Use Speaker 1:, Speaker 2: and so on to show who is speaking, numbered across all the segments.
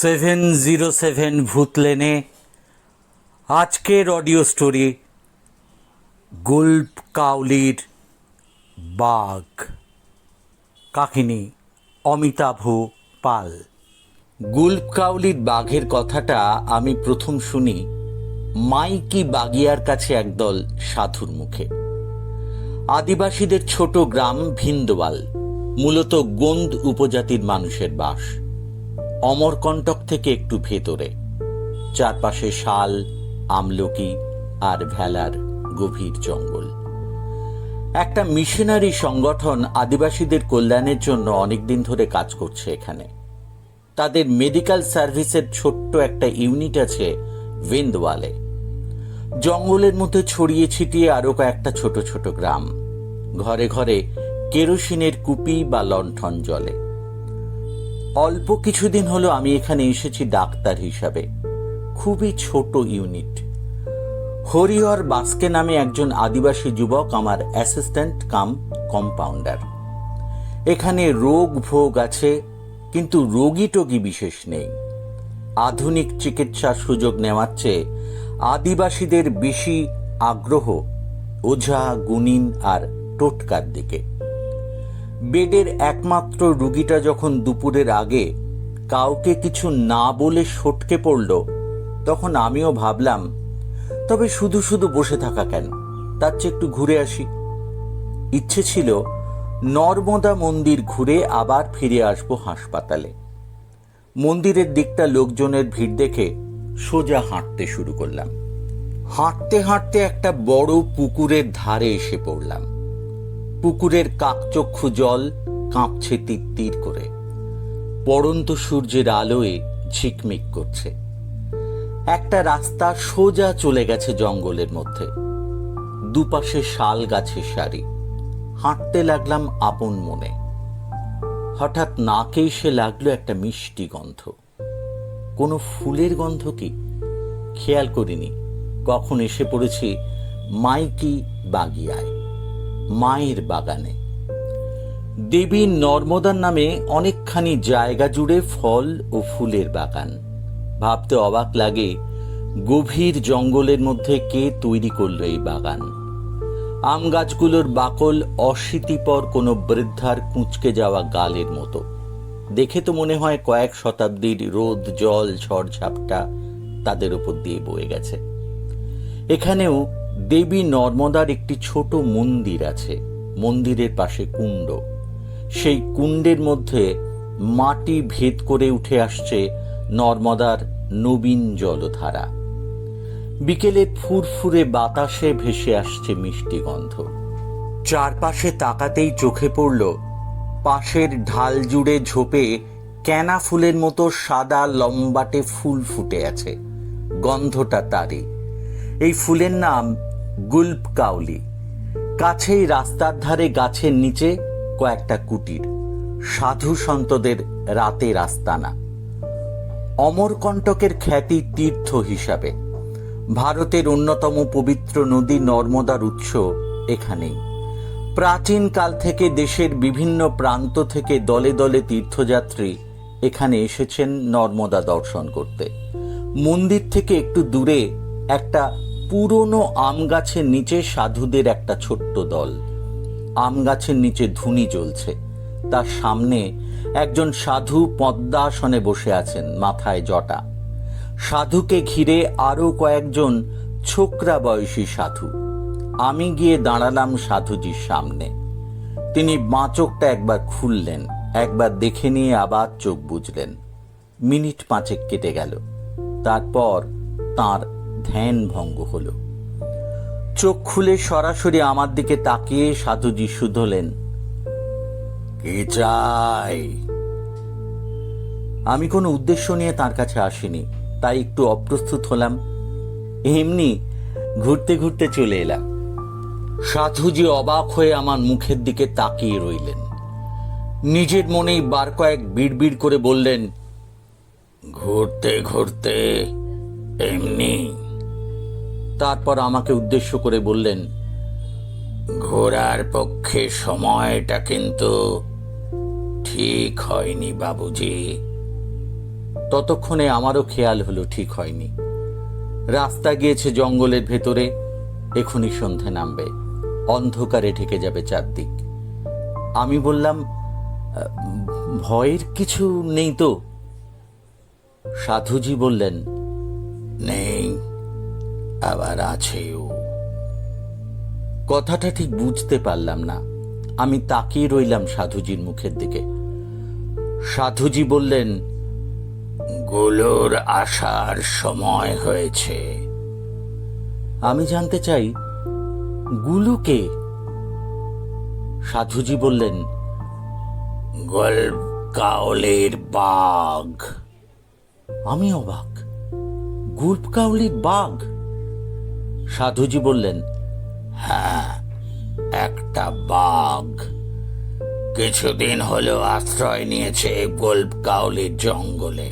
Speaker 1: Seven zero seven ভূত লেনে আজকের অডিও স্টোরি গুল্প কাউলির বাঘ। কাহিনী অমিতাভ পাল। গুল্প কাউলির বাঘের কথাটা আমি প্রথম শুনি মাইকি বাগিয়ার কাছে একদল সাধুর মুখে। আদিবাসীদের ছোট গ্রাম ভিন্দওয়াল, মূলত গোন্দ উপজাতির মানুষের বাস। অমরকণ্টক থেকে একটু ভেতরে। চারপাশে শাল, আমলকি আর ভেলার গভীর জঙ্গল। একটা মিশনারি সংগঠন আদিবাসীদের কল্যাণের জন্য অনেকদিন ধরে কাজ করছে এখানে। তাদের মেডিকেল সার্ভিসের ছোট্ট একটা ইউনিট আছে ভিন্দওয়ালে জঙ্গলের মধ্যে ছড়িয়ে ছিটিয়ে আরও কয়েকটা ছোট ছোট গ্রাম। ঘরে ঘরে কেরোসিনের কুপি বা লণ্ঠন জ্বলে। অল্প কিছুদিন হলো আমি এখানে এসেছি ডাক্তার হিসাবে। খুবই ছোট ইউনিট। হরিহর বাস্কে নামে একজন আদিবাসী যুবক আমার অ্যাসিস্ট্যান্ট কাম কম্পাউন্ডার। এখানে রোগ ভোগ আছে, কিন্তু রোগী টোগী বিশেষ নেই। আধুনিক চিকিৎসার সুযোগ নেওয়ার চেয়ে আদিবাসীদের বেশি আগ্রহ, ওঝা গুনিন আর টোটকার দিকে। বেডের একমাত্র রুগীটা যখন দুপুরের আগে কাউকে কিছু না বলে সটকে পড়ল, তখন আমিও ভাবলাম, তবে শুধু শুধু বসে থাকা কেন? তার চেয়ে একটু ঘুরে আসি। ইচ্ছে ছিল নর্মদা মন্দির ঘুরে আবার ফিরে আসব হাসপাতালে। মন্দিরের দিকটা লোকজনের ভিড় দেখে সোজা হাঁটতে শুরু করলাম। হাঁটতে হাঁটতে একটা বড় পুকুরের ধারে এসে পড়লাম। পুকুরের কাকচক্ষু জল কাঁপছে তিত্তির করে। পড়ন্ত সূর্যের আলোয় ঝিকমিক করছে। একটা রাস্তা সোজা চলে গেছে জঙ্গলের মধ্যে। দুপাশে শাল গাছের সারি হাঁটতে লাগলাম আপন মনে। হঠাৎ নাকে এসে লাগল একটা মিষ্টি গন্ধ। কোনো ফুলের গন্ধ কি? খেয়াল করিনি। কখন এসে পড়েছি মাইকি বাগিয়ায়। মায়ের বাগানে। দেবী নর্মদার নামে অনেকখানি জায়গা জুড়ে ফল ও ফুলের বাগান। ভাবতে অবাক লাগে গভীর জঙ্গলের মধ্যে কে তৈরি করল এই বাগান। আম গাছগুলোর বাকল অশীতিপর কোনো বৃদ্ধার কুঁচকে যাওয়া গালের মতো। দেখে তো মনে হয় কয়েক শতাব্দীর রোদ, জল ঝড়ঝাপটা তাদের উপর দিয়ে বয়ে গেছে। এখানেও দেবী নর্মদার একটি ছোট মন্দির আছে, মন্দিরের পাশে কুণ্ড। সেই কুণ্ডের মধ্যে মাটি ভেদ করে উঠে আসছে নর্মদার নবীন জলধারা। বিকেলে ফুরফুরে বাতাসে ভেসে আসছে মিষ্টি গন্ধ। চারপাশে তাকাতেই চোখে পড়ল পাশের ঢাল জুড়ে ঝোপে ক্যানা ফুলের মতো সাদা লম্বাটে ফুল ফুটে আছে। গন্ধটা তারই। এই ফুলের নাম গুল্প কাউলি। কাছেই রাস্তার ধারে গাছের নিচে কয়েকটা কুটির। সাধু সন্তদের রাতের আস্তানা। অমরকণ্টকের খ্যাতি তীর্থ হিসাবে। ভারতের অন্যতম পবিত্র নদী নর্মদার উৎস এখানেই। প্রাচীন কাল থেকে দেশের বিভিন্ন প্রান্ত থেকে দলে দলে তীর্থযাত্রী এখানে এসেছেন নর্মদা দর্শন করতে। মন্দির থেকে একটু দূরে একটা পুরনো আম গাছের নিচে সাধুদের একটা ছোট্ট দল। আম গাছের নিচে ধুনি জ্বলছে। তার সামনে একজন সাধু পদ্মাসনে বসে আছেন মাথায় জটা। সাধুকে ঘিরে আরও কয়েকজন ছোকরা বয়সী সাধু। আমি গিয়ে দাঁড়ালাম সাধুজির সামনে। তিনি বাঁচকটা একবার খুললেন, একবার দেখে নিয়ে আবার চোখ বুঝলেন মিনিট পাঁচেক কেটে গেল। তারপর তার ধ্যান ভঙ্গ হলো। চোখ খুলে সরাসরি আমার দিকে তাকিয়ে সাধুজি শুধলেন, কে চাই আমি কোনো উদ্দেশ্য নিয়ে তার কাছে আসিনি, তাই একটু অপ্রস্তুত হলাম। এমনি ঘুরতে ঘুরতে চলে এলাম। সাধুজি অবাক হয়ে আমার মুখের দিকে তাকিয়ে রইলেন। নিজের মনেই বার কয়েক বিড়বিড় করে বললেন, ঘুরতে ঘুরতে এমনি তারপর আমাকে উদ্দেশ্য করে বললেন ঘোরার পক্ষে সময়টা কিন্তু ঠিক হয়নি বাবুজি। ততক্ষণে আমারও খেয়াল হলো ঠিক হয়নি। রাস্তা গিয়েছে জঙ্গলের ভেতরে এখনই সন্ধে নামবে অন্ধকারে ঢেকে যাবে চারদিক। আমি বললাম ভয়ের কিছু নেই তো? সাধুজি বললেন নেই আবার আছেও কথাটা ঠিক বুঝতে পারলাম না। আমি তাকিয়ে রইলাম সাধুজির মুখের দিকে। সাধুজি বললেন, গুলোর আসার সময় হয়েছে। আমি জানতে চাই গুলুকে সাধুজি বললেন গল কাউলের বাঘ। আমি অবাক গুল্প কাউলির বাঘ? সাধুজি বললেন হ্যাঁ একটা বাঘ। কিছুদিন হলো আশ্রয় নিয়েছে গোল্প কাউলির জঙ্গলে।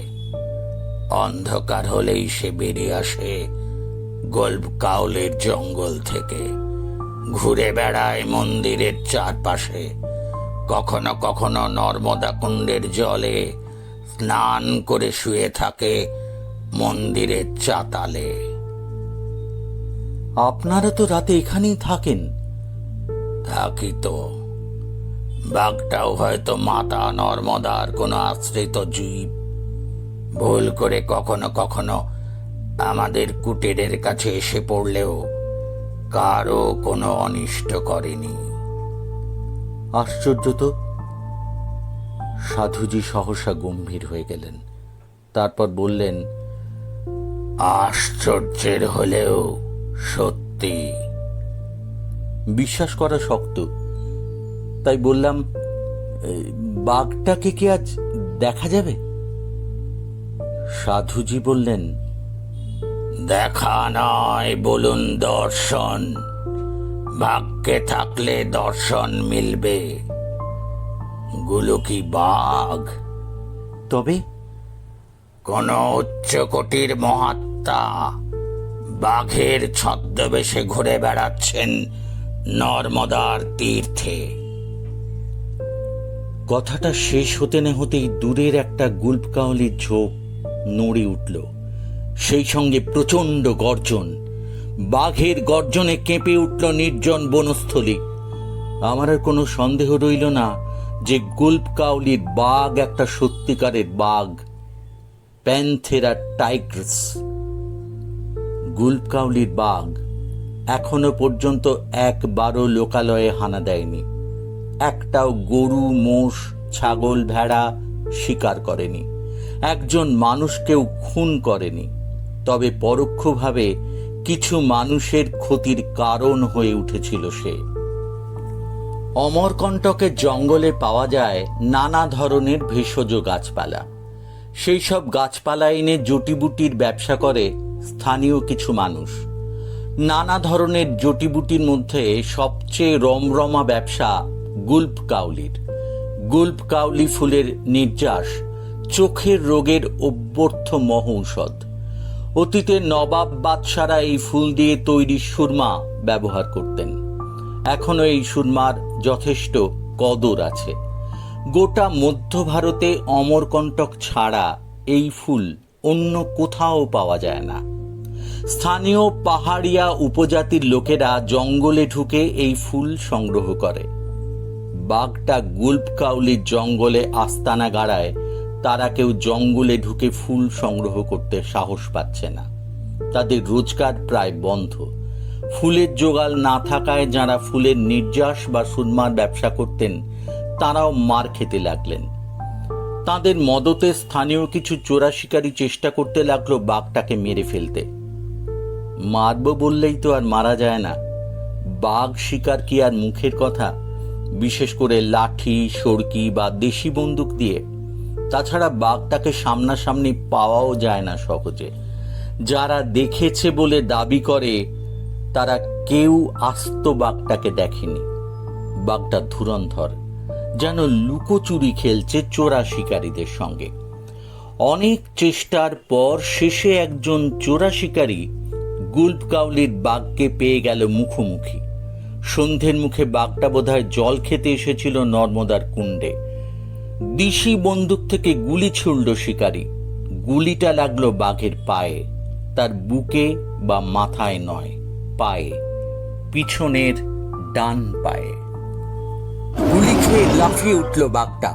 Speaker 1: অন্ধকার হলেই সে বেরিয়ে আসে গোল্প কাউলের জঙ্গল থেকে। ঘুরে বেড়ায় মন্দিরের চারপাশে। কখনো কখনো নর্মদা কুণ্ডের জলে স্নান করে শুয়ে থাকে মন্দিরের চাতালে। আপনারা তো রাতে এখানেই থাকেন। থাকি তো। বাঘটাও হয়তো মাতা নর্মদার কোনো আশ্রিত জীব। ভুল করে কখনো কখনো আমাদের কুটিরের কাছে এসে পড়লেও কারও কোনো অনিষ্ট করেনি। আশ্চর্য তো। সাধুজি সহসা গম্ভীর হয়ে গেলেন। তারপর বললেন, আশ্চর্যের হলেও সত্যি। বিশ্বাস করা শক্ত। তাই বললাম "এই, বাঘটাকে কি আজ দেখা যাবে? সাধুজি বললেন দেখা নয় বলুন দর্শন। ভাগ্যে থাকলে দর্শন মিলবে। গুলো কি বাঘ। তবে? কোন উচ্চকোটির মহাত্মা বাঘের ছদ্মবেশে ঘুরে বেড়াচ্ছেন নর্মদার তীর্থে। কথাটা শেষ হতে না হতেই দূরের একটা গুল্পকাউলির ঝোপ নড়ে উঠল। সেই সঙ্গে প্রচণ্ড গর্জন। বাঘের গর্জনে কেঁপে উঠল নির্জন বনস্থলী। আমার আর কোনো সন্দেহ রইল না যে গুল্পকাউলির বাঘ একটা সত্যিকারের বাঘ, প্যান্থেরা টাইগ্রস। গুল্পকাউলির বাঘ এখনও পর্যন্ত একবারও লোকালয়ে হানা দেয়নি। একটাও গরু, মোষ, ছাগল, ভেড়া শিকার করেনি। একজন মানুষকেও খুন করেনি। তবে পরোক্ষভাবে কিছু মানুষের ক্ষতির কারণ হয়ে উঠেছিল সে। অমরকণ্টকের জঙ্গলে পাওয়া যায় নানা ধরনের ভেষজ গাছপালা। সেই সব গাছপালা এনে জটিবুটির ব্যবসা করে স্থানীয় কিছু মানুষ। নানা ধরনের জটিবুটির মধ্যে সবচেয়ে রমরমা ব্যবসা গুল্প কাউলির। গুল্প কাউলি ফুলের নির্যাস, চোখের রোগের অভ্যর্থ মহৌষধ অতীতে নবাব বাদশারা এই ফুল দিয়ে তৈরি সুরমা ব্যবহার করতেন। এখনও এই সুরমার যথেষ্ট কদর আছে। গোটা মধ্য ভারতে অমরকণ্টক ছাড়া এই ফুল অন্য কোথাও পাওয়া যায় না। স্থানীয় পাহাড়িয়া উপজাতির লোকেরা জঙ্গলে ঢুকে এই ফুল সংগ্রহ করে। বাঘটা গুল্পকাউলির জঙ্গলে আস্তানা গাড়ায়, তারা কেউ জঙ্গলে ঢুকে ফুল সংগ্রহ করতে সাহস পাচ্ছে না। তাদের রোজগার প্রায় বন্ধ। ফুলের জোগাল না থাকায় যারা ফুলের নির্যাস বা সুরমার ব্যবসা করতেন, তারাও মার খেতে লাগলেন। তাদের মদতে স্থানীয় কিছু চোরা শিকারী চেষ্টা করতে লাগল বাঘটাকে মেরে ফেলতে। মারব বললেই তো আর মারা যায় না। বাঘ শিকার কি আর মুখের কথা? বিশেষ করে লাঠি সড়কি বা দেশি বন্দুক দিয়ে। তাছাড়া বাঘটাকে সামনাসামনি পাওয়াও যায় না সহজে। যারা দেখেছে বলে দাবি করে, তারা কেউ আস্ত বাঘটাকে দেখেনি। বাঘটা ধুরন্ধর। যেন লুকোচুরি খেলছে চোরা শিকারীদের সঙ্গে। অনেক চেষ্টার পর শেষে একজন চোরা শিকারী গুল্পকাউলির বাঘকে পেয়ে গেল মুখোমুখি। সন্ধ্যের মুখে বাঘটা বোধহয় জল খেতে এসেছিল নর্মদার কুণ্ডে। দিশি বন্দুক থেকে গুলি ছুড়ল শিকারী। গুলিটা লাগল বাঘের পায়ে। তার বুকে বা মাথায় নয়, পায়ে। পিছনের ডান পায়ে। লাফিয়ে উঠল বাঘটা।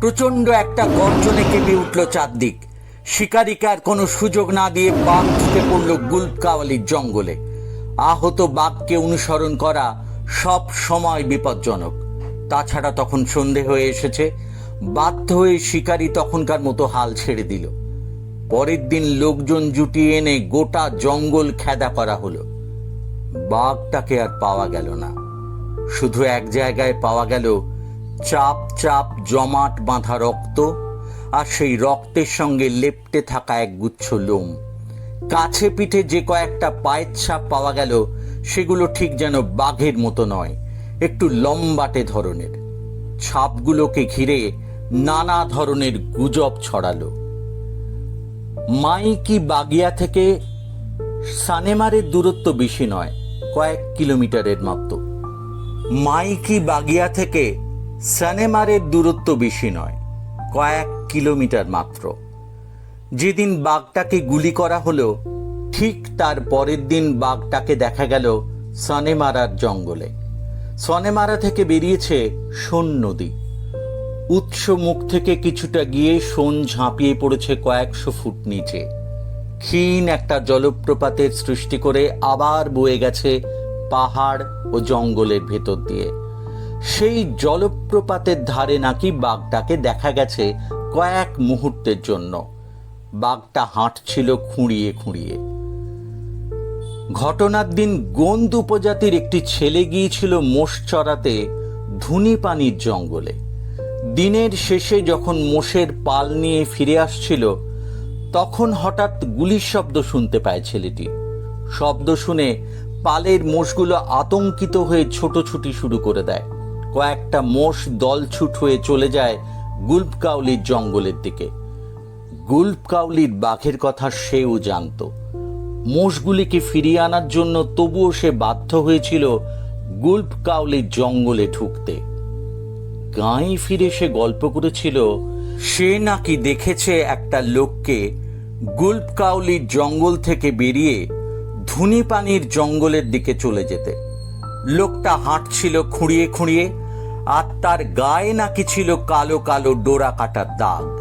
Speaker 1: প্রচণ্ড একটা গর্জনে কেঁপে উঠল চারদিক। শিকারীকে আর কোনো সুযোগ না দিয়ে বাঘ ঢুকে পড়ল গুলকাওয়ালির জঙ্গলে। আহত বাঘকে অনুসরণ করা সব সময় বিপজ্জনক। তাছাড়া তখন সন্ধে হয়ে এসেছে। বাধ্য হয়ে শিকারী তখনকার মতো হাল ছেড়ে দিল। পরের দিন লোকজন জুটিয়ে এনে গোটা জঙ্গল খেদা করা হলো। বাঘটাকে আর পাওয়া গেল না। শুধু এক জায়গায় পাওয়া গেল চাপ চাপ জমাট বাঁধা রক্ত আর সেই রক্তের সঙ্গে লেপ্টে থাকা এক গুচ্ছ লোম। কাছে পিঠে যে কয়েকটা পায়ের ছাপ পাওয়া গেল, সেগুলো ঠিক যেন বাঘের মতো নয়, একটু লম্বাটে ধরনের। ছাপগুলোকে ঘিরে নানা ধরনের গুজব ছড়ালো। মাইকি বাগিয়া থেকে সানেমারের দূরত্ব বেশি নয়, কয়েক কিলোমিটারের মাত্র। মাইকি বাগিয়া থেকে সানেমারের দূরত্ব বেশি নয়, কয়েক কিলোমিটার মাত্র। যেদিন বাঘটাকে গুলি করা হলো, ঠিক তার পরের দিন বাঘটাকে দেখা গেল সনেমারার জঙ্গলে। সনেমারা থেকে বেরিয়েছে সোন নদী। উৎস মুখ থেকে কিছুটা গিয়ে সোন ঝাঁপিয়ে পড়েছে কয়েকশো ফুট নিচে। ক্ষীণ একটা জলপ্রপাতের সৃষ্টি করে আবার বয়ে গেছে পাহাড় ও জঙ্গলের ভেতর দিয়ে। সেই জলপ্রপাতের ধারে নাকি বাঘটাকে দেখা গেছে কয়েক মুহূর্তের জন্য। বাঘটা হাঁটছিল খুঁড়িয়ে খুঁড়িয়ে। ঘটনার দিন গোন্দ উপজাতির একটি ছেলে গিয়েছিল মোষ চড়াতে ধুনি পানির জঙ্গলে। দিনের শেষে যখন মোষের পাল নিয়ে ফিরে আসছিল, তখন হঠাৎ গুলির শব্দ শুনতে পায় ছেলেটি। শব্দ শুনে পালের মোষগুলো আতঙ্কিত হয়ে ছোটোছুটি শুরু করে দেয়। কয়েকটা মোষ দলছুট হয়ে চলে যায় গুলপকাউলির জঙ্গলের দিকে। গুলপকাউলির বাঘের কথা সেও জানত। মোষগুলিকে ফিরিয়ে আনার জন্য তবুও সে বাধ্য হয়েছিল গুলপকাউলির জঙ্গলে ঢুকতে। গাঁয়ে ফিরে সে গল্প করেছিল, সে নাকি দেখেছে একটা লোককে গুলপকাউলির জঙ্গল থেকে বেরিয়ে ধুনি পানির জঙ্গলের দিকে চলে যেতে। লোকটা হাঁটছিল খুঁড়িয়ে খুঁড়িয়ে আর তার গায়ে নাকি ছিল কালো কালো ডোরা কাটার দাগ।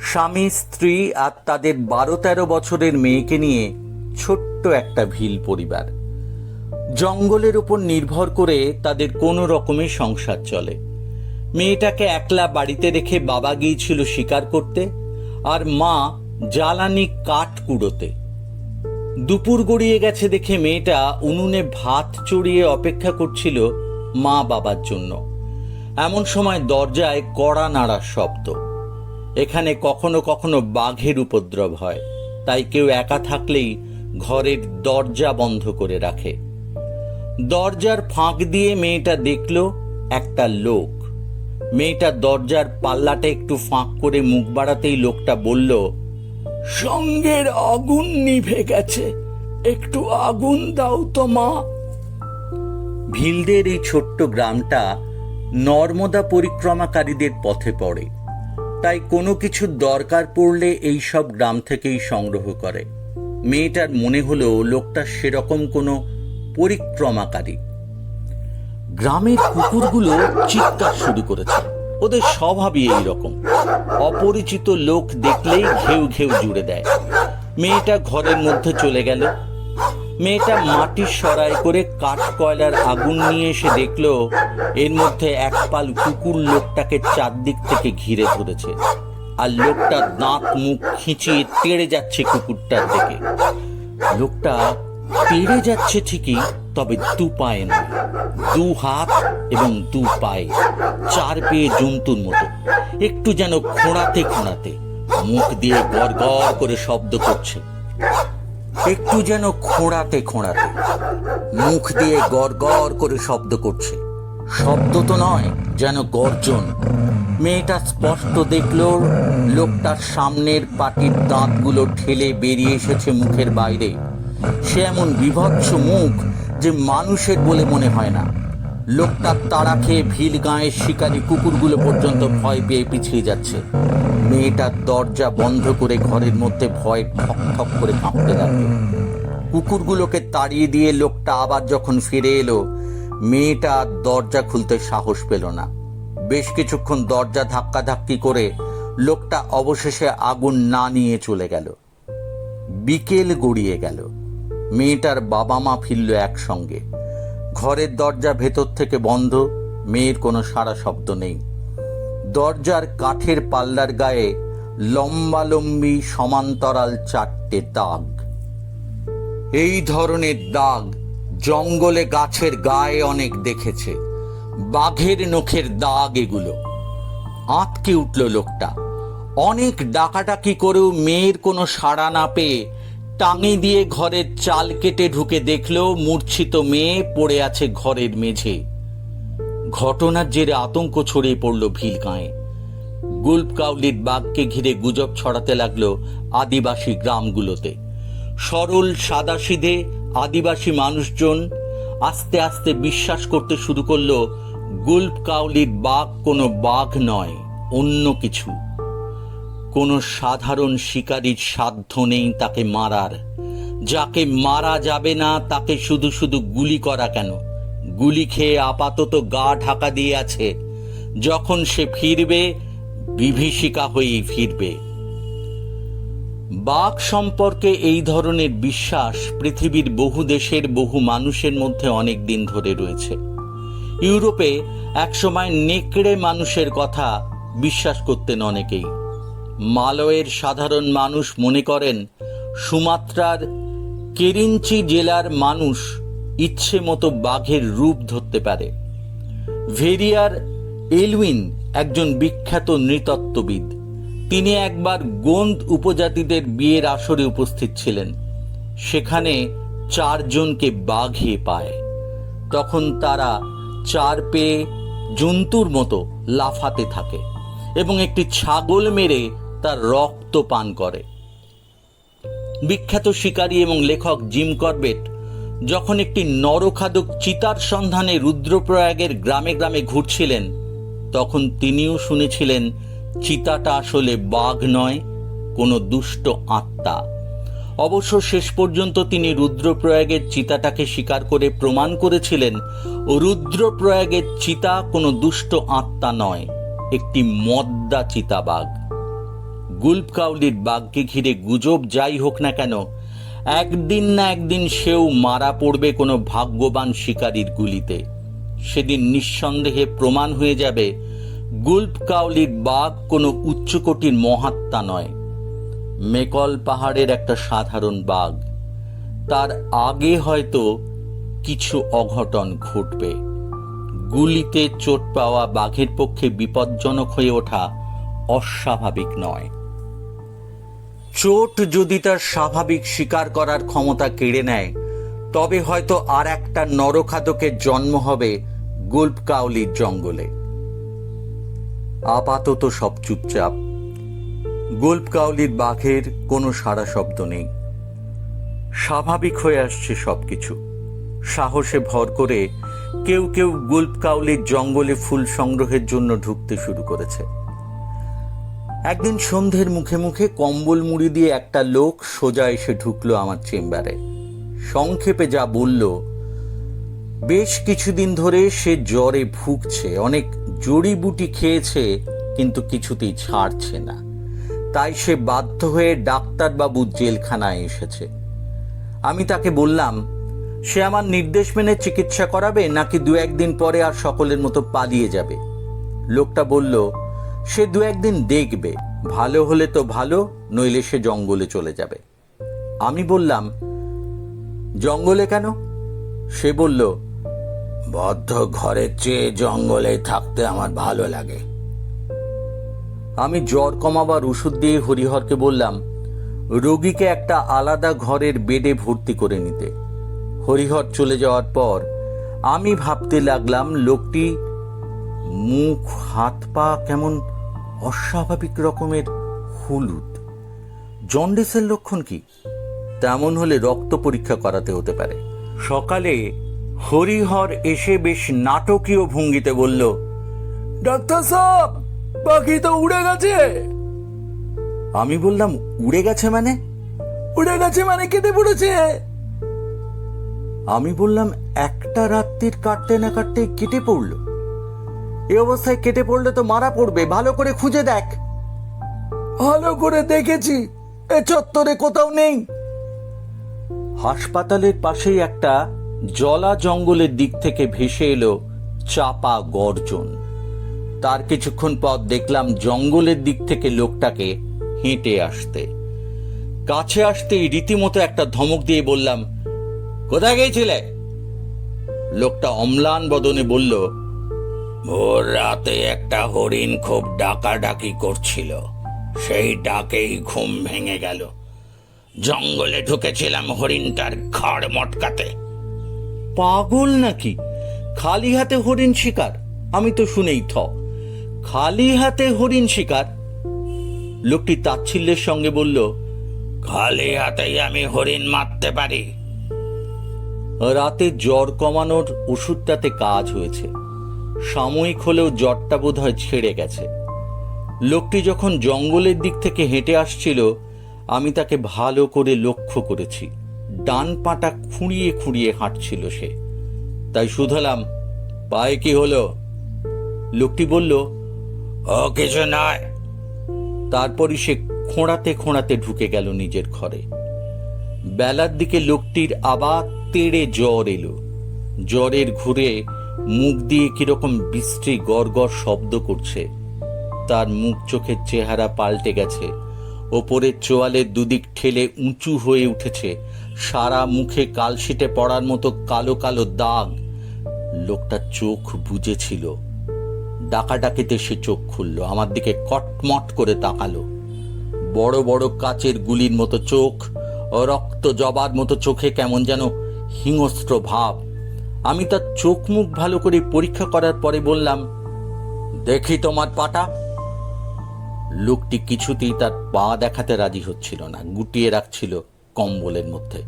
Speaker 1: স্বামী, স্ত্রী আর তাদের বারো তেরো বছরের মেয়েকে নিয়ে ছোট্ট একটা ভিল পরিবার। জঙ্গলের উপর নির্ভর করে তাদের কোনো রকমের সংসার চলে। মেয়েটাকে একলা বাড়িতে রেখে বাবা গিয়েছিল শিকার করতে আর মা জ্বালানি কাঠ কুড়োতে। দুপুর গড়িয়ে গেছে দেখে মেয়েটা উনুনে ভাত চড়িয়ে অপেক্ষা করছিল মা বাবার জন্য। এমন সময় দরজায় কড়া নাড়ার শব্দ। এখানে কখনো কখনো বাঘের উপদ্রব হয়, তাই কেউ একা থাকলেই ঘরের দরজা বন্ধ করে রাখে। দরজার ফাঁক দিয়ে মেয়েটা দেখল একটা লোক। মেয়েটা দরজার পাল্লাটা একটু ফাঁক করে মুখ বাড়াতেই লোকটা বলল, সঙ্গের আগুন নিভে গেছে, একটু আগুন দাও তো মা। ভিলদের এই ছোট্ট গ্রামটা নর্মদা পরিক্রমাকারীদের পথে পড়ে। তাই কোনো কিছুর দরকার পড়লে এই সব গ্রাম থেকেই সংগ্রহ করে। মেয়েটার মনে হলো লোকটা সেরকম কোনো পরিক্রমাকারী। গ্রামের কুকুরগুলো চিৎকার শুরু করেছে। ওদের স্বভাবই এই রকম। অপরিচিত লোক দেখলেই ঘেউ ঘেউ জুড়ে দেয়। মেয়েটা ঘরের মধ্যে চলে গেল মেয়েটা মাটির সরাই করে কাঠ কয়লার আগুন নিয়ে এসে দেখল, এর মধ্যে এক পাল কুকুর লোকটাকে চারদিক থেকে ঘিরে ধরেছে। আর লোকটা দাঁত, মুখ খিঁচিয়ে তেড়ে যাচ্ছে কুকুরটার দিকে। লোকটা তেড়ে যাচ্ছে ঠিকই, তবে দু পায়ে না দু হাত এবং দু পায়ে, চার পেয়ে জন্তুর মতো। একটু যেন খোঁড়াতে খোঁড়াতে মুখ দিয়ে গড় করে শব্দ করছে। একটু যেন খোঁড়াতে খোঁড়াতে। মুখ দিয়ে গড় করে শব্দ করছে। শব্দ তো নয়, যেন গর্জন। মেয়েটা স্পষ্ট দেখল লোকটার সামনের পাটির দাঁতগুলো ঠেলে বেরিয়ে এসেছে মুখের বাইরে। সে এমন বিভৎস মুখ যে মানুষের বলে মনে হয় না। লোকটা তাড়া খেয়ে ভিল গাঁয়ের শিকারী কুকুরগুলো পর্যন্ত ভয় পেয়ে পিছিয়ে যাচ্ছে। মেয়েটার দরজা বন্ধ করে ঘরের মধ্যে ভয় ঠক ঠক করে কাঁপতে লাগল। কুকুরগুলোকে তাড়িয়ে দিয়ে লোকটা আবার যখন ফিরে এলো, মেয়েটা দরজা খুলতে সাহস পেল না। বেশ কিছুক্ষণ দরজা ধাক্কাধাক্কি করে লোকটা অবশেষে আগুন না নিয়ে চলে গেল। বিকেল গড়িয়ে গেল। মেয়েটার বাবা মা ফিরল একসঙ্গে। ঘরের দরজা ভেতর থেকে বন্ধ, মেয়ের কোনো সারা শব্দ নেই। দরজার কাঠের পাল্লার গায়ে লম্বালম্বি সমান্তরাল চারটে দাগ। এই ধরনের দাগ জঙ্গলে গাছের গায়ে অনেক দেখেছে। বাঘের নখের দাগ এগুলো। আঁতকে উঠল লোকটা। অনেক ডাকাডাকি করেও মেয়ের কোনো সাড়া না পেয়ে টাঙি দিয়ে ঘরের চাল কেটে ঢুকে দেখল মূর্ছিত মেয়ে পড়ে আছে ঘরের মেঝে। ঘটনার জেরে আতঙ্ক ছড়িয়ে পড়ল ভিল গাঁয়ে। গুলপ কাউলির বাঘকে ঘিরে গুজব ছড়াতে লাগল আদিবাসী গ্রামগুলোতে। সরল সাদাসিধে আদিবাসী মানুষজন আস্তে আস্তে বিশ্বাস করতে শুরু করল গুলপ কাউলির বাঘ কোনো বাঘ নয়, অন্য কিছু। কোনো সাধারণ শিকারীর সাধ্য নেই তাকে মারার। যাকে মারা যাবে না, তাকে শুধু শুধু গুলি করা কেন? গুলি খেয়ে আপাতত গা ঢাকা দিয়ে আছে। যখন সে ফিরবে, বিভীষিকা হয়েই ফিরবে। বাঘ সম্পর্কে এই ধরনের বিশ্বাস পৃথিবীর বহু দেশের বহু মানুষের মধ্যে অনেক দিন ধরে রয়েছে। ইউরোপে একসময় নেকড়ে মানুষের কথা বিশ্বাস করতেন অনেকেই। মালয়ের সাধারণ মানুষ মনে করেন, সুমাত্রার কেরিঞ্চি জেলার মানুষ ইচ্ছে মতো বাঘের রূপ ধরতে পারে। ভেরিয়ার এলউইন একজন বিখ্যাত নৃতত্ত্ববিদ। তিনি একবার গোন্দ উপজাতিদের বিয়ের আসরে উপস্থিত ছিলেন। সেখানে চারজনকে বাঘে পায়। তখন তারা চার পেয়ে জন্তুর মতো লাফাতে থাকে এবং একটি ছাগল মেরে তার রক্ত পান করে। বিখ্যাত শিকারী এবং লেখক জিম করবেট যখন একটি নরখাদক চিতার সন্ধানে রুদ্রপ্রয়াগের গ্রামে গ্রামে ঘুরছিলেন, তখন তিনিও শুনেছিলেন, চিতাটা আসলে বাঘ নয়, কোনো দুষ্ট আত্মা। অবশ্য শেষ পর্যন্ত তিনি রুদ্রপ্রয়াগের চিতাটাকে স্বীকার করে প্রমাণ করেছিলেন, রুদ্রপ্রয়াগের চিতা কোনো দুষ্ট আত্মা নয়, একটি মদ্দা চিতাবাঘ। গুলপকাউলির বাঘকে ঘিরে গুজব যাই হোক না কেন, একদিন না একদিন সেও মারা পড়বে কোনো ভাগ্যবান শিকারীর গুলিতে। সেদিন নিঃসন্দেহে প্রমাণ হয়ে যাবে গুলপকাউলির বাঘ কোনো উচ্চকোটির মহাত্মা নয়। মেকল পাহাড়ের একটা সাধারণ বাঘ। তার আগে হয়তো কিছু অঘটন ঘটবে। গুলিতে চোট পাওয়া বাঘের পক্ষে বিপজ্জনক হয়ে ওঠা অস্বাভাবিক নয়। চোট যদি তার স্বাভাবিক শিকার করার ক্ষমতা কেড়ে নেয়, তবে হয়তো আর একটা নরখাদকের জন্ম হবে গুলপকাউলির জঙ্গলে। আপাতত সব চুপচাপ। গুলপকাউলির বাঘের কোনো সারা শব্দ নেই। স্বাভাবিক হয়ে আসছে সবকিছু। সাহসে ভর করে কেউ কেউ গুলপকাউলির জঙ্গলে ফুল সংগ্রহের জন্য ঢুকতে শুরু করেছে। একদিন সন্ধ্যের মুখে মুখে কম্বল মুড়ি দিয়ে একটা লোক সোজা এসে ঢুকলো আমার চেম্বারে। সংক্ষেপে যা বলল, বেশ কিছুদিন ধরে সে জ্বরে ভুগছে, অনেক জড়িবুটি খেয়েছে, কিন্তু কিছুতেই ছাড়ছে না। তাই সে বাধ্য হয়ে ডাক্তারবাবু জেলখানায় এসেছে। আমি তাকে বললাম, সে আমার নির্দেশ মেনে চিকিৎসা করাবে, নাকি দু একদিন পরে আর সকলের মতো পালিয়ে যাবে? লোকটা বলল সে দু একদিন দেখবে, ভালো হলে তো ভালো, নইলে সে জঙ্গলে চলে যাবে। আমি বললাম, জঙ্গলে কেন? সে বলল, বদ্ধ ঘরের চেয়ে জঙ্গলে থাকতে আমার ভালো লাগে। আমি জ্বর কমাবার ওষুধ দিয়ে হরিহরকে বললাম, রোগীকে একটা আলাদা ঘরের বেডে ভর্তি করে নিতে। হরিহর চলে যাওয়ার পর আমি ভাবতে লাগলাম, লোকটি মুখ, হাত পা কেমন অস্বাভাবিক রকমের হলুদ। জন্ডিসের লক্ষণ কি? তেমন হলে রক্ত পরীক্ষা করাতে হতে পারে। সকালে হরিহর এসে বেশ নাটকীয় ভঙ্গিতে বলল, ডাক্তার সাহেব, পাখি তো উড়ে গেছে! আমি বললাম, উড়ে গেছে মানে? উড়ে গেছে মানে কেটে পড়েছে! আমি বললাম, একটা রাত্রির কাটতে না কাটতে কেটে পড়ল। এ অবস্থায় কেটে পড়লে তো মারা পড়বে। ভালো করে খুঁজে দেখ। ভালো করে দেখেছি। এ চত্বরে কোথাও নেই। হাসপাতালের পাশেই একটা জলা জঙ্গলের দিক থেকে ভেসে এলো চাপা গর্জন। তার কিছুক্ষণ পর দেখলাম জঙ্গলের দিক থেকে লোকটাকে হেঁটে আসতে। কাছে আসতেই রীতিমতো একটা ধমক দিয়ে বললাম কোথায় গিয়েছিলে? লোকটা অম্লান বদনে বলল ভোর রাতে একটা হরিণ খুব ডাকাডাকি করছিল। সেই ডাকেই ঘুম ভেঙে গেল। জঙ্গলে ঢুকেছিলাম হরিণটার ঘাড় মটকাতে। পাগল নাকি? খালি হাতে হরিণ শিকার? আমি তো শুনেই থ। খালি হাতে হরিণ শিকার? লোকটি তাচ্ছিল্যের সঙ্গে বলল খালি হাতেই আমি হরিণ মারতে পারি। রাতে জ্বর কমানোর ওষুধটাতে কাজ হয়েছে। সাময়িক হলেও জ্বরটা বোধহয় ছেড়ে গেছে। লোকটি যখন জঙ্গলের দিক থেকে হেঁটে আসছিল, আমি তাকে ভালো করে লক্ষ্য করেছি। ডান পাটা খুঁড়িয়ে খুঁড়িয়ে হাঁটছিল সে। তাই শুধালাম, পায়ে কি হলো? লোকটি বলল, ও, কিছু নয়। তারপরই সে খোঁড়াতে খোঁড়াতে ঢুকে গেল নিজের ঘরে। বেলার দিকে লোকটির আবার তেড়ে জ্বর এলো। জ্বরের ঘুরে মুখ দিয়ে কীরকম বিশ্রী গড় শব্দ করছে। তার মুখ চোখের চেহারা পাল্টে গেছে। ওপরের চোয়ালের দুদিক ঠেলে উঁচু হয়ে উঠেছে। সারা মুখে কালশিটে পড়ার মতো কালো কালো দাগ। লোকটার চোখ বুঝেছিল ডাকাডাকিতে সে চোখ খুলল, আমার দিকে কটমট করে তাকালো। বড় বড় কাচের গুলির মতো চোখ, রক্ত জবার মতো চোখে কেমন যেন হিংস্র ভাব। আমি তার চোখ মুখ ভালো করে পরীক্ষা করার পরে বললাম, দেখি তোমার পাটা। লোকটি কিছুতেই তার পা দেখাতে রাজি হচ্ছিল না, গুটিয়ে রাখছিল কম্বলের মধ্যে।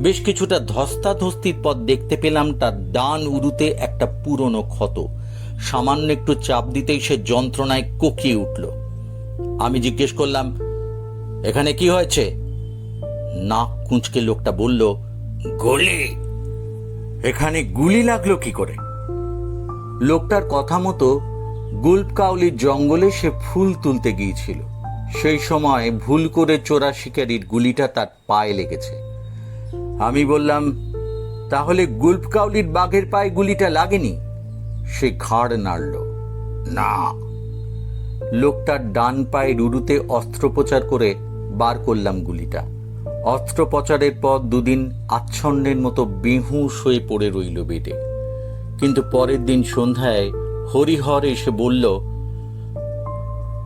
Speaker 1: বেশ কিছুটা ধস্তাধস্তির পর দেখতে পেলাম তার ডান উরুতে একটা পুরনো ক্ষত। সামান্য একটু চাপ দিতেই সে যন্ত্রণায় কোকিয়ে উঠল। আমি জিজ্ঞেস করলাম, এখানে কি হয়েছে? নাক কুঁচকে লোকটা বলল, গুলি। এখানে গুলি লাগল কি করে? লোকটার কথা মতো গুলপকাউলির জঙ্গলে সে ফুল তুলতে গিয়েছিল। সেই সময় ভুল করে চোরা শিকারির গুলিটা তার পায়ে লেগেছে। আমি বললাম, তাহলে গুলপকাউলির বাঘের পায়ে গুলিটা লাগেনি? সে ঘাড় নাড়ল। না। লোকটার ডান পায়ের উরুতে অস্ত্রোপচার করে বার করলাম গুলিটা। অস্ত্রোপচারের পর দুদিন আচ্ছন্নের মতো বেহুশ হয়ে পড়ে রইল বেডে কিন্তু পরের দিন সন্ধ্যায় হরিহর এসে বলল,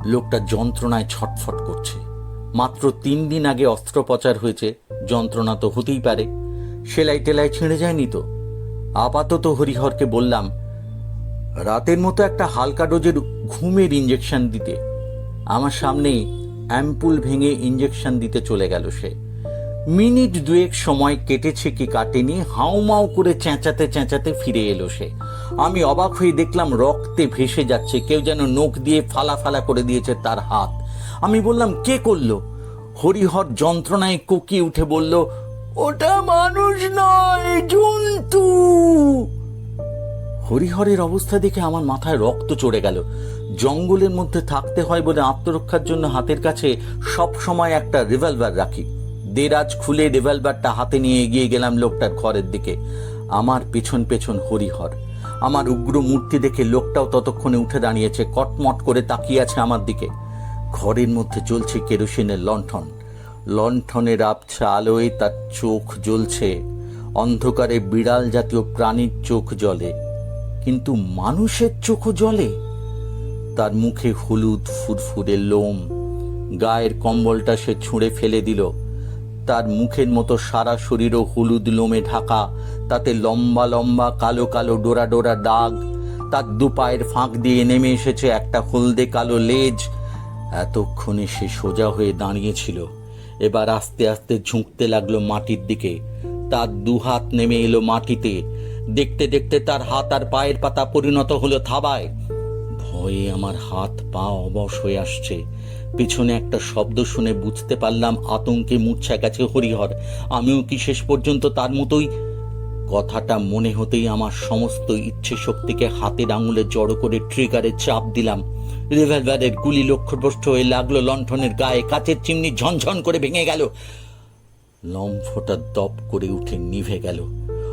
Speaker 1: লোকটা যন্ত্রণায় ছটফট করছে। মাত্র তিন দিন আগে অস্ত্রোপচার হয়েছে, যন্ত্রণা তো হতেই পারে। সেলাই টেলাই ছিঁড়ে যায়নি তো? আপাতত হরিহরকে বললাম, রাতের মতো একটা হালকা ডোজের ঘুমের ইঞ্জেকশন দিতে। আমার সামনেই অ্যাম্পুল ভেঙে ইঞ্জেকশন দিতে চলে গেল সে। মিনিট দুয়েক সময় কেটেছে কি কাটেনি, হাউমাউ করে চেঁচাতে চেঁচাতে ফিরে এলো সে। আমি অবাক হয়ে দেখলাম রক্তে ভেসে যাচ্ছে, কেউ যেন নখ দিয়ে ফালা ফালা করে দিয়েছে তার হাত। আমি বললাম, কে করল? হরিহর যন্ত্রণায় কুকিয়ে উঠে বলল, ওটা মানুষ নয়, জন্তু! হরিহরের অবস্থা দেখে আমার মাথায় রক্ত চড়ে গেল। জঙ্গলের মধ্যে থাকতে হয় বলে আত্মরক্ষার জন্য হাতের কাছে সব সময় একটা রিভলভার রাখি। দেরাজ খুলে রিভলভারটা হাতে নিয়ে এগিয়ে গেলাম লোকটার ঘরের দিকে। আমার পেছন পেছন হরিহর। আমার উগ্র মূর্তি দেখে লোকটাও ততক্ষণে উঠে দাঁড়িয়েছে, কটমট করে তাকিয়ে আছে আমার দিকে। ঘরের মধ্যে জ্বলছে কেরোসিনের লণ্ঠন। লণ্ঠনের আবছা আলোয় তার চোখ জ্বলছে। অন্ধকারে বিড়াল জাতীয় প্রাণীর চোখ জ্বলে। কিন্তু মানুষের চোখও জ্বলে। তার মুখে হলুদ ফুরফুরে লোম। গায়ের কম্বলটা সে ছুঁড়ে ফেলে দিল। তার মুখের মতো সারা শরীরও হলুদ লোমে ঢাকা, তাতে লম্বা লম্বা কালো কালো ডোরা ডোরা দাগ। তার দুপায়ের ফাঁক দিয়ে নেমে এসেছে একটা হলদে কালো লেজ। এতক্ষণে সে সোজা হয়ে দাঁড়িয়েছিল। এবার আস্তে আস্তে ঝুঁকতে লাগল মাটির দিকে। তার দুহাত নেমে এলো মাটিতে। দেখতে দেখতে তার হাত আর পায়ের পাতা পরিণত হলো থাবায়। ভয়ে আমার হাত পা অবশ হয়ে আসছে। পেছনে একটা শব্দ শুনে বুঝতে পারলাম আতঙ্কে মূর্ছা গেছে হরিহর। আমিও কি শেষ পর্যন্ত তার মতোই? কথাটা মনে হতেই আমার সমস্ত ইচ্ছে শক্তিকে হাতের আঙুলে জড়ো করে ট্রিগারে চাপ দিলাম। রিভলভারের গুলি লক্ষ্যভ্রষ্ট হয়ে লাগল লণ্ঠনের গায়ে, কাচের চিমনি ঝনঝন করে ভেঙে গেল। লম্ফটা দপ করে উঠে নিভে গেল।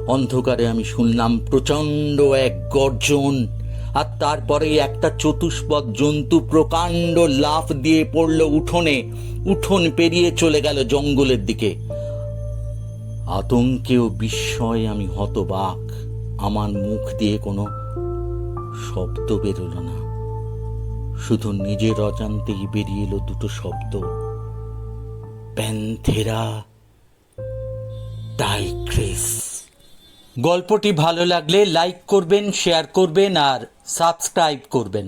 Speaker 1: অন্ধকারে আমি শুনলাম প্রচণ্ড এক গর্জন। আর তারপরে একটা চতুষ্পদ জন্তু প্রকাণ্ড লাফ দিয়ে পড়ল উঠোনে। উঠোন পেরিয়ে চলে গেল জঙ্গলের দিকে। আতঙ্কে ও বিস্ময়ে আমি হতবাক। আমার মুখ দিয়ে কোনো শব্দ বেরোলো না। শুধু নিজের অজান্তেই বেরিয়ে এলো দুটো শব্দ। Panthera tigris. গল্পটি ভালো লাগলে লাইক করবেন, শেয়ার করবেন আর সাবস্ক্রাইব করবেন।